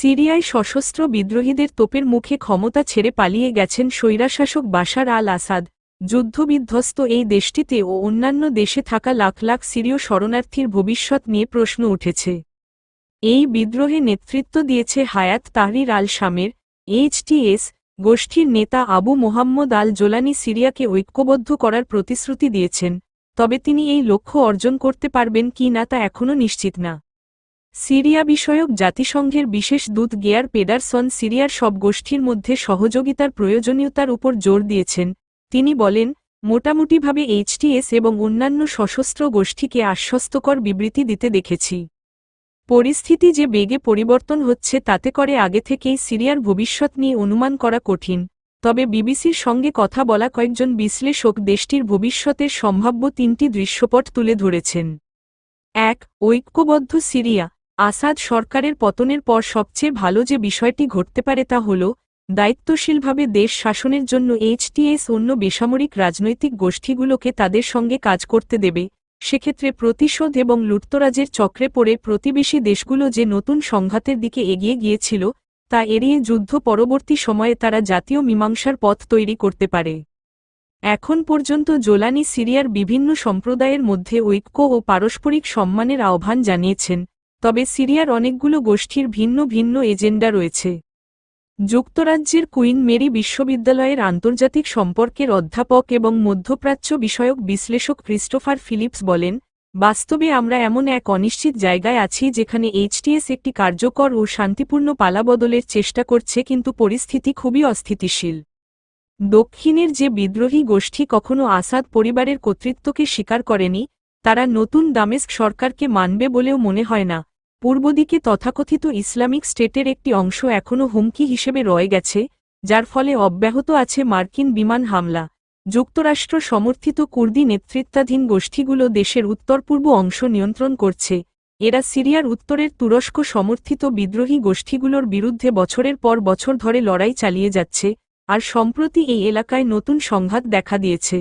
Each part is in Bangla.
সিরিয়ায় সশস্ত্র বিদ্রোহীদের তোপের মুখে ক্ষমতা ছেড়ে পালিয়ে গেছেন স্বৈরাশাসক বাশার আল আসাদ। যুদ্ধবিধ্বস্ত এই দেশটিতে ও অন্যান্য দেশে থাকা লাখ লাখ সিরীয় শরণার্থীর ভবিষ্যৎ নিয়ে প্রশ্ন উঠেছে। এই বিদ্রোহে নেতৃত্ব দিয়েছে হায়াত তাহরির আল শামের এইচটিএস গোষ্ঠীর নেতা আবু মোহাম্মদ আল জোলানি সিরিয়াকে ঐক্যবদ্ধ করার প্রতিশ্রুতি দিয়েছেন, তবে তিনি এই লক্ষ্য অর্জন করতে পারবেন কি না তা এখনও নিশ্চিত না। সিরিয়া বিষয়ক জাতিসংঘের বিশেষ দূত গেয়ার পেডারসন সিরিয়ার সব গোষ্ঠীর মধ্যে সহযোগিতার প্রয়োজনীয়তার উপর জোর দিয়েছেন। তিনি বলেন, মোটামুটিভাবে এইচটিএস এবং অন্যান্য সশস্ত্র গোষ্ঠীকে আশ্বস্তকর বিবৃতি দিতে দেখেছি। পরিস্থিতি যে বেগে পরিবর্তন হচ্ছে তাতে করে আগে থেকেই সিরিয়ার ভবিষ্যৎ নিয়ে অনুমান করা কঠিন। তবে বিবিসির সঙ্গে কথা বলা কয়েকজন বিশ্লেষক দেশটির ভবিষ্যতের সম্ভাব্য তিনটি দৃশ্যপট তুলে ধরেছেন। এক, ঐক্যবদ্ধ সিরিয়া। আসাদ সরকারের পতনের পর সবচেয়ে ভালো যে বিষয়টি ঘটতে পারে তা হল, দায়িত্বশীলভাবে দেশ শাসনের জন্য এইচটিএস অন্য বেসামরিক রাজনৈতিক গোষ্ঠীগুলোকে তাদের সঙ্গে কাজ করতে দেবে, সেক্ষেত্রে প্রতিশোধ এবং লুটতরাজের চক্রে পড়ে প্রতিবেশী দেশগুলো যে নতুন সংঘাতের দিকে এগিয়ে গিয়েছিল, তা এড়িয়ে যুদ্ধ পরবর্তী সময়ে তারা জাতীয় মীমাংসার পথ তৈরি করতে পারে। এখন পর্যন্ত জোলানি সিরিয়ার বিভিন্ন সম্প্রদায়ের মধ্যে ঐক্য ও পারস্পরিক সম্মানের আহ্বান জানিয়েছেন তবে সিরিয়ার অনেকগুলো গোষ্ঠীর ভিন্ন ভিন্ন এজেন্ডা রয়েছে। যুক্তরাজ্যের কুইন মেরি বিশ্ববিদ্যালয়ের আন্তর্জাতিক সম্পর্কের অধ্যাপক এবং মধ্যপ্রাচ্য বিষয়ক বিশ্লেষক ক্রিস্টোফার ফিলিপস বলেন, বাস্তবে আমরা এমন এক অনিশ্চিত জায়গায় আছি যেখানে এইচটিএস একটি কার্যকর ও শান্তিপূর্ণ পালাবদলের চেষ্টা করছে কিন্তু পরিস্থিতি খুবই অস্থিতিশীল। দক্ষিণের যে বিদ্রোহী গোষ্ঠী কখনো আসাদ পরিবারের কর্তৃত্বকে স্বীকার করেনি, তারা নতুন দামেস্ক সরকারকে মানবে বলেও মনে হয় না। পূর্বদিকে তথাকথিত ইসলামিক স্টেটের একটি অংশ এখনও হুমকি হিসেবে রয়ে গেছে, যার ফলে অব্যাহত আছে মার্কিন বিমান হামলা। যুক্তরাষ্ট্র সমর্থিত কুর্দি নেতৃত্বাধীন গোষ্ঠীগুলো দেশের উত্তর পূর্ব অংশ নিয়ন্ত্রণ করছে। এরা সিরিয়ার উত্তরের তুরস্ক সমর্থিত বিদ্রোহী গোষ্ঠীগুলোর বিরুদ্ধে বছরের পর বছর ধরে লড়াই চালিয়ে যাচ্ছে, আর সম্প্রতি এই এলাকায় নতুন সংঘাত দেখা দিয়েছে।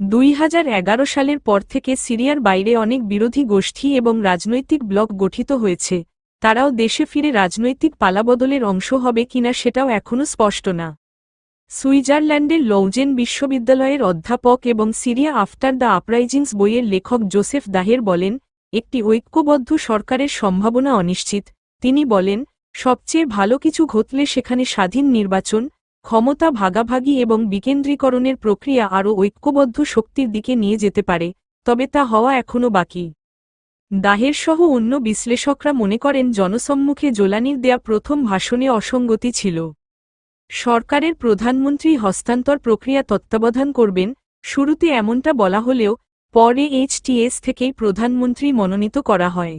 দুই হাজার এগারো সালের পর থেকে সিরিয়ার বাইরে অনেক বিরোধী গোষ্ঠী এবং রাজনৈতিক ব্লক গঠিত হয়েছে। তারাও দেশে ফিরে রাজনৈতিক পালাবদলের অংশ হবে কিনা সেটাও এখনও স্পষ্ট না। সুইজারল্যান্ডের লৌজেন বিশ্ববিদ্যালয়ের অধ্যাপক এবং সিরিয়া আফটার দ্য আপরাইজিংস বইয়ের লেখক জোসেফ দাহের বলেন, একটি ঐক্যবদ্ধ সরকারের সম্ভাবনা অনিশ্চিত। তিনি বলেন, সবচেয়ে ভালো কিছু ঘটলে সেখানে স্বাধীন নির্বাচন ক্ষমতা ভাগাভাগি এবং বিকেন্দ্রীকরণের প্রক্রিয়া আরও ঐক্যবদ্ধ শক্তির দিকে নিয়ে যেতে পারে, তবে তা হওয়া এখনও বাকি। দাহের সহ অন্য বিশ্লেষকরা মনে করেন জনসম্মুখে জোলানির দেয়া প্রথম ভাষণে অসঙ্গতি ছিল। সরকারের প্রধানমন্ত্রী হস্তান্তর প্রক্রিয়া তত্ত্বাবধান করবেন, শুরুতে এমনটা বলা হলেও পরে এইচটিএস থেকেই প্রধানমন্ত্রী মনোনীত করা হয়।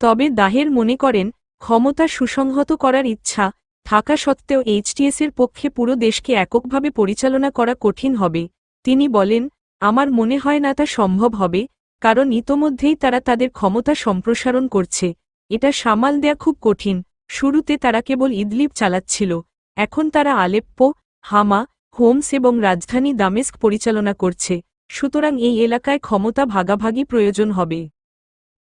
তবে দাহের মনে করেন, ক্ষমতা সুসংহত করার ইচ্ছা থাকা সত্ত্বেও এইচটিএসের পক্ষে পুরো দেশকে এককভাবে পরিচালনা করা কঠিন হবে। তিনি বলেন, আমার মনে হয় না তা সম্ভব হবে, কারণ ইতোমধ্যেই তারা তাদের ক্ষমতা সম্প্রসারণ করছে। এটা সামাল দেয়া খুব কঠিন। শুরুতে তারা কেবল ইদলিপ চালাচ্ছিল। এখন তারা আলেপ্পো, হামা, হোমস এবং রাজধানী দামেস্ক পরিচালনা করছে। সুতরাং এই এলাকায় ক্ষমতা ভাগাভাগি প্রয়োজন হবে।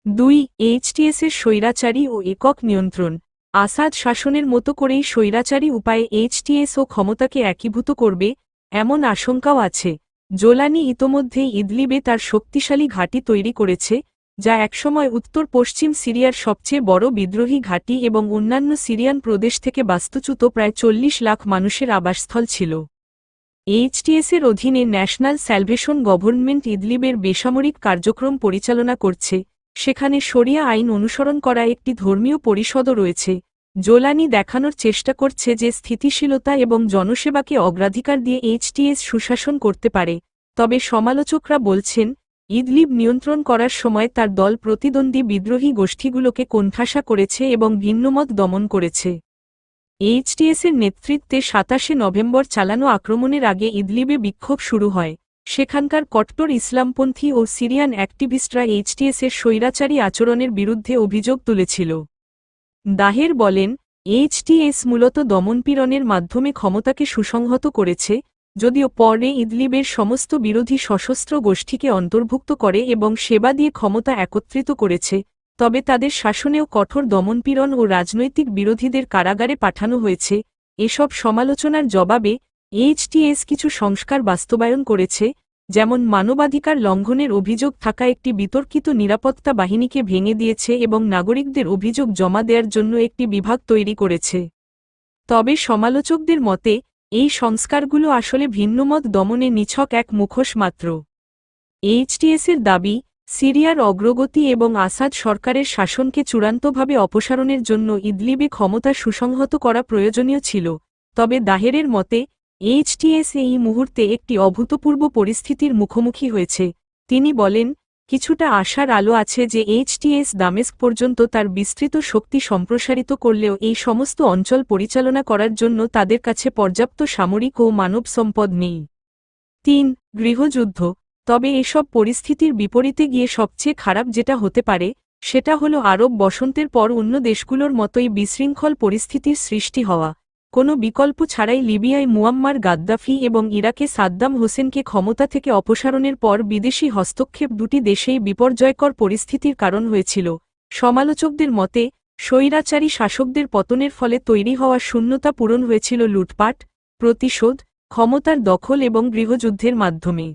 দুই এইচটিএসের স্বৈরাচারী ও একক নিয়ন্ত্রণ। আসাদ শাসনের মতো করেই স্বৈরাচারী উপায়ে এইচটিএস ও ক্ষমতাকে একীভূত করবে, এমন আশঙ্কাও আছে। জোলানি ইতোমধ্যেই ইদলিবে তার শক্তিশালী ঘাঁটি তৈরি করেছে, যা একসময় উত্তর পশ্চিম সিরিয়ার সবচেয়ে বড় বিদ্রোহী ঘাঁটি এবং অন্যান্য সিরিয়ান প্রদেশ থেকে বাস্তুচ্যুত প্রায় চল্লিশ লাখ মানুষের আবাসস্থল ছিল। এইচটিএসের অধীনে ন্যাশনাল স্যালভেশন গভর্নমেন্ট ইদলিবের বেসামরিক কার্যক্রম পরিচালনা করছে সেখানে শরিয়া আইন অনুসরণ করা একটি ধর্মীয় পরিষদও রয়েছে। জোলানি দেখানোর চেষ্টা করছে যে স্থিতিশীলতা এবং জনসেবাকে অগ্রাধিকার দিয়ে এইচটিএস সুশাসন করতে পারে। তবে সমালোচকরা বলছেন ইদলিব নিয়ন্ত্রণ করার সময় তার দল প্রতিদ্বন্দ্বী বিদ্রোহী গোষ্ঠীগুলোকে কোণঠাসা করেছে এবং ভিন্নমত দমন করেছে। এইচটিএসের নেতৃত্বে সাতাশে নভেম্বর চালানো আক্রমণের আগে ইদলিবে বিক্ষোভ শুরু হয়। সেখানকার কট্টর ইসলামপন্থী ও সিরিয়ান অ্যাক্টিভিস্টরা এইচটিএসের স্বৈরাচারী আচরণের বিরুদ্ধে অভিযোগ তুলেছিল। দাহের বলেন, এইচটিএস মূলত দমনপীড়নের মাধ্যমে ক্ষমতাকে সুসংহত করেছে, যদিও পরে ইদলিবের সমস্ত বিরোধী সশস্ত্র গোষ্ঠীকে অন্তর্ভুক্ত করে এবং সেবা দিয়ে ক্ষমতা একত্রিত করেছে, তবে তাদের শাসনেও কঠোর দমনপীড়ন ও রাজনৈতিক বিরোধীদের কারাগারে পাঠানো হয়েছে, এসব সমালোচনার জবাবে এইচটিএস কিছু সংস্কার বাস্তবায়ন করেছে, যেমন মানবাধিকার লঙ্ঘনের অভিযোগ থাকা একটি বিতর্কিত নিরাপত্তা বাহিনীকে ভেঙে দিয়েছে এবং নাগরিকদের অভিযোগ জমা দেওয়ার জন্য একটি বিভাগ তৈরি করেছে। তবে সমালোচকদের মতে, এই সংস্কারগুলো আসলে ভিন্নমত দমনে নিছক এক মুখোশ মাত্র। এইচটিএসের দাবি, সিরিয়ার অগ্রগতি এবং আসাদ সরকারের শাসনকে চূড়ান্তভাবে অপসারণের জন্য ইদলিবে ক্ষমতা সুসংহত করা প্রয়োজনীয় ছিল, তবে দাহেরের মতে এইচটিএস এই মুহূর্তে একটি অভূতপূর্ব পরিস্থিতির মুখোমুখি হয়েছে। তিনি বলেন, কিছুটা আশার আলো আছে যে এইচটিএস দামেস্ক পর্যন্ত তার বিস্তৃত শক্তি সম্প্রসারিত করলেও এই সমস্ত অঞ্চল পরিচালনা করার জন্য তাদের কাছে পর্যাপ্ত সামরিক ও মানব সম্পদ নেই। তিন, গৃহযুদ্ধ। তবে এসব পরিস্থিতির বিপরীতে গিয়ে সবচেয়ে খারাপ যেটা হতে পারে, সেটা হল আরব বসন্তের পর অন্য দেশগুলোর মতোই বিশৃঙ্খল পরিস্থিতির সৃষ্টি হওয়া। কোনো বিকল্প ছাড়াই লিবিয়ায় মুয়াম্মার গাদ্দাফি এবং ইরাকে সাদ্দাম হোসেনকে ক্ষমতা থেকে অপসারণের পর বিদেশি হস্তক্ষেপ দুটি দেশেই বিপর্যয়কর পরিস্থিতির কারণ হয়েছিল। সমালোচকদের মতে, স্বৈরাচারী শাসকদের পতনের ফলে তৈরি হওয়া শূন্যতা পূরণ হয়েছিল লুটপাট, প্রতিশোধ, ক্ষমতার দখল এবং গৃহযুদ্ধের মাধ্যমে।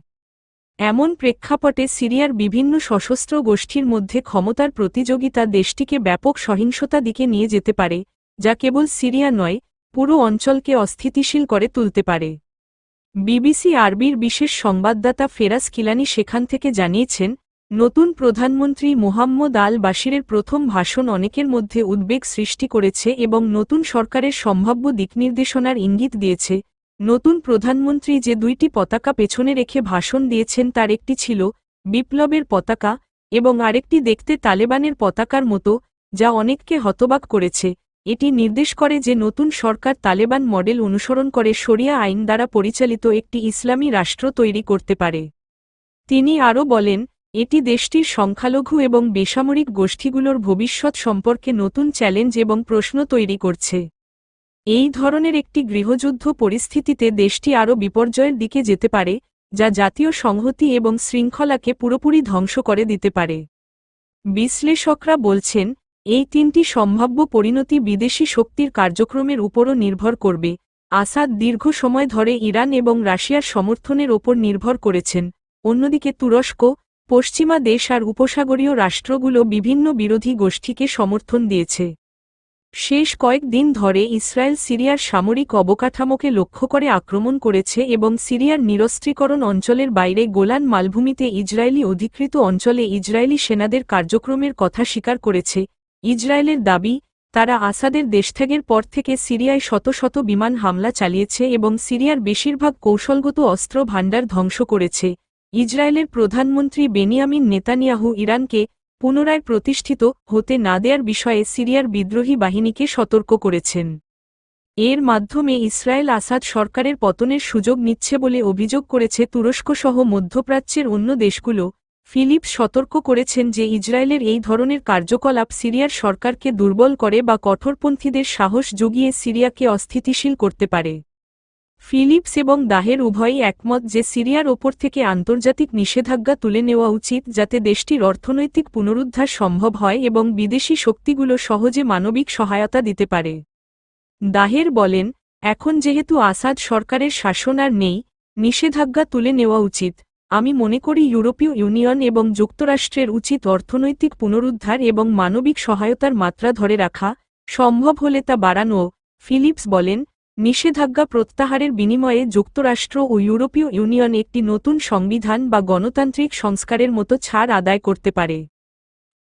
এমন প্রেক্ষাপটে সিরিয়ার বিভিন্ন সশস্ত্র গোষ্ঠীর মধ্যে ক্ষমতার প্রতিযোগিতা দেশটিকে ব্যাপক সহিংসতা দিকে নিয়ে যেতে পারে, যা কেবল সিরিয়া নয় পুরো অঞ্চলকে অস্থিতিশীল করে তুলতে পারে। বিবিসি আরবির বিশেষ সংবাদদাতা ফেরাস কিলানি সেখান থেকে জানিয়েছেন, নতুন প্রধানমন্ত্রী মোহাম্মদ আল বাশিরের প্রথম ভাষণ অনেকের মধ্যে উদ্বেগ সৃষ্টি করেছে এবং নতুন সরকারের সম্ভাব্য দিকনির্দেশনার ইঙ্গিত দিয়েছে। নতুন প্রধানমন্ত্রী যে দুইটি পতাকা পেছনে রেখে ভাষণ দিয়েছেন তার একটি ছিল, বিপ্লবের পতাকা, এবং আরেকটি দেখতে তালেবানের পতাকার মতো, যা অনেককে হতবাক করেছে। এটি নির্দেশ করে যে নতুন সরকার তালেবান মডেল অনুসরণ করে শরিয়া আইন দ্বারা পরিচালিত একটি ইসলামী রাষ্ট্র তৈরি করতে পারে। তিনি আরও বলেন, এটি দেশটির সংখ্যালঘু এবং বেসামরিক গোষ্ঠীগুলোর ভবিষ্যৎ সম্পর্কে নতুন চ্যালেঞ্জ এবং প্রশ্ন তৈরি করছে। এই ধরনের একটি গৃহযুদ্ধ পরিস্থিতিতে দেশটি আরও বিপর্যয়ের দিকে যেতে পারে, যা জাতীয় সংহতি এবং শৃঙ্খলাকে পুরোপুরি ধ্বংস করে দিতে পারে। বিশ্লেষকরা বলছেন এই তিনটি সম্ভাব্য পরিণতি বিদেশি শক্তির কার্যক্রমের উপরও নির্ভর করবে। আসাদ দীর্ঘ সময় ধরে ইরান এবং রাশিয়ার সমর্থনের ওপর নির্ভর করেছেন। অন্যদিকে তুরস্ক, পশ্চিমা দেশ আর উপসাগরীয় রাষ্ট্রগুলো বিভিন্ন বিরোধী গোষ্ঠীকে সমর্থন দিয়েছে। শেষ কয়েক দিন ধরে ইসরায়েল সিরিয়ার সামরিক অবকাঠামোকে লক্ষ্য করে আক্রমণ করেছে এবং সিরিয়ার নিরস্ত্রীকরণ অঞ্চলের বাইরে গোলান মালভূমিতে ইসরায়েলি অধিকৃত অঞ্চলে ইসরায়েলি সেনাদের কার্যক্রমের কথা স্বীকার করেছে। ইসরায়েলের দাবি, তারা আসাদের দেশত্যাগের পর থেকে সিরিয়ায় শত শত বিমান হামলা চালিয়েছে এবং সিরিয়ার বেশিরভাগ কৌশলগত অস্ত্র ভাণ্ডার ধ্বংস করেছে। ইসরায়েলের প্রধানমন্ত্রী বেনিয়ামিন নেতানিয়াহু ইরানকে পুনরায় প্রতিষ্ঠিত হতে না দেয়ার বিষয়ে সিরিয়ার বিদ্রোহী বাহিনীকে সতর্ক করেছেন। এর মাধ্যমে ইসরায়েল আসাদ সরকারের পতনের সুযোগ নিচ্ছে বলে অভিযোগ করেছে তুরস্কসহ মধ্যপ্রাচ্যের অন্য দেশগুলো ফিলিপস সতর্ক করেছেন যে ইসরায়েলের এই ধরনের কার্যকলাপ সিরিয়ার সরকারকে দুর্বল করে বা কঠোরপন্থীদের সাহস জুগিয়ে সিরিয়াকে অস্থিতিশীল করতে পারে। ফিলিপস এবং দাহের উভয়ই একমত যে সিরিয়ার ওপর থেকে আন্তর্জাতিক নিষেধাজ্ঞা তুলে নেওয়া উচিত যাতে দেশটির অর্থনৈতিক পুনরুদ্ধার সম্ভব হয় এবং বিদেশি শক্তিগুলো সহজে মানবিক সহায়তা দিতে পারে। দাহের বলেন, এখন যেহেতু আসাদ সরকারের শাসন আর নেই, নিষেধাজ্ঞা তুলে নেওয়া উচিত। আমি মনে করি ইউরোপীয় ইউনিয়ন এবং যুক্তরাষ্ট্রের উচিত অর্থনৈতিক পুনরুদ্ধার এবং মানবিক সহায়তার মাত্রা ধরে রাখা, সম্ভব হলে তা বাড়ানো, ফিলিপস বলেন, নিষেধাজ্ঞা প্রত্যাহারের বিনিময়ে যুক্তরাষ্ট্র ও ইউরোপীয় ইউনিয়ন একটি নতুন সংবিধান বা গণতান্ত্রিক সংস্কারের মতো ছাড় আদায় করতে পারে।